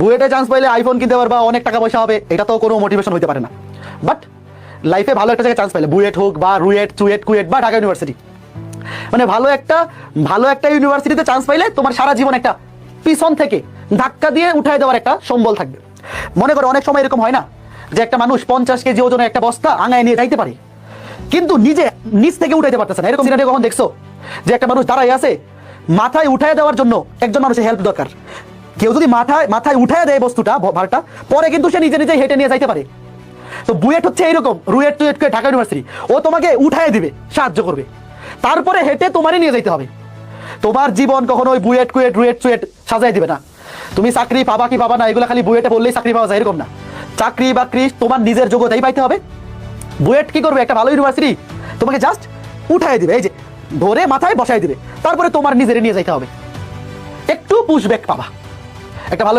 বুয়েটে চান্স পাইলে আইফোন কিনতে পারবা, অনেক টাকা পয়সা হবে, এটা তো কোনো মোটিভেশন হতে পারে না। বাট লাইফে ভালো একটা জায়গায় চান্স পাইলে, বুয়েট হোক বা রুয়েট, চুয়েট, কুয়েট বা ঢাকা ইউনিভার্সিটি মানে ভালো একটা ভালো একটা ইউনিভার্সিটিতে চান্স পাইলে তোমার সারা জীবন একটা পিছন থেকে ধাক্কা দিয়ে উঠায় দেওয়ার একটা সম্বল থাকবে। মনে করো, অনেক সময় এরকম হয় না যে একটা মানুষ পঞ্চাশ কেজি ওজনের একটা বস্তা আঙায় নিয়ে যাইতে পারে, কিন্তু নিজে নিচ থেকে উঠাইতে পারতেছে না। এরকম সিনারি কখন দেখছ? যে একটা মানুষ দাঁড়াই আছে, মাথায় উঠায় দেওয়ার জন্য একজন মানুষের হেল্প দরকার। কেউ যদি মাথায় মাথায় উঠায় দেয় বস্তুটা ভারটা পরে কিন্তু সে নিজে নিজে হেঁটে নিয়ে যাইতে পারে। তো বুয়েট হচ্ছে এইরকম, রুয়েট টুয়েট করে ঢাকা ইউনিভার্সিটি। ও তোমাকে উঠায় দিবে, সাহায্য করবে। তারপরে হেঁটে তোমারই নিয়ে যাইতে হবে। তোমার জীবন কখনো ওই বুয়েট কুয়েট, রুয়েট চুয়েট সাজাই দিবে না। তুমি চাকরি পাবা কি পাবা না, এগুলো খালি বুয়েটে বললেই চাকরি পাওয়া যায়, এরকম না। চাকরি বাকরি তোমার নিজের যোগ্যতাই পাইতে হবে। বুয়েট কি করবে? একটা ভালো ইউনিভার্সিটি তোমাকে জাস্ট উঠায় দিবে, এই যে ধরে মাথায় বসাই দিবে। তারপরে তোমার নিজেরে নিয়ে যাইতে হবে। একটু পুশব্যাক পাবা। একটা ভালো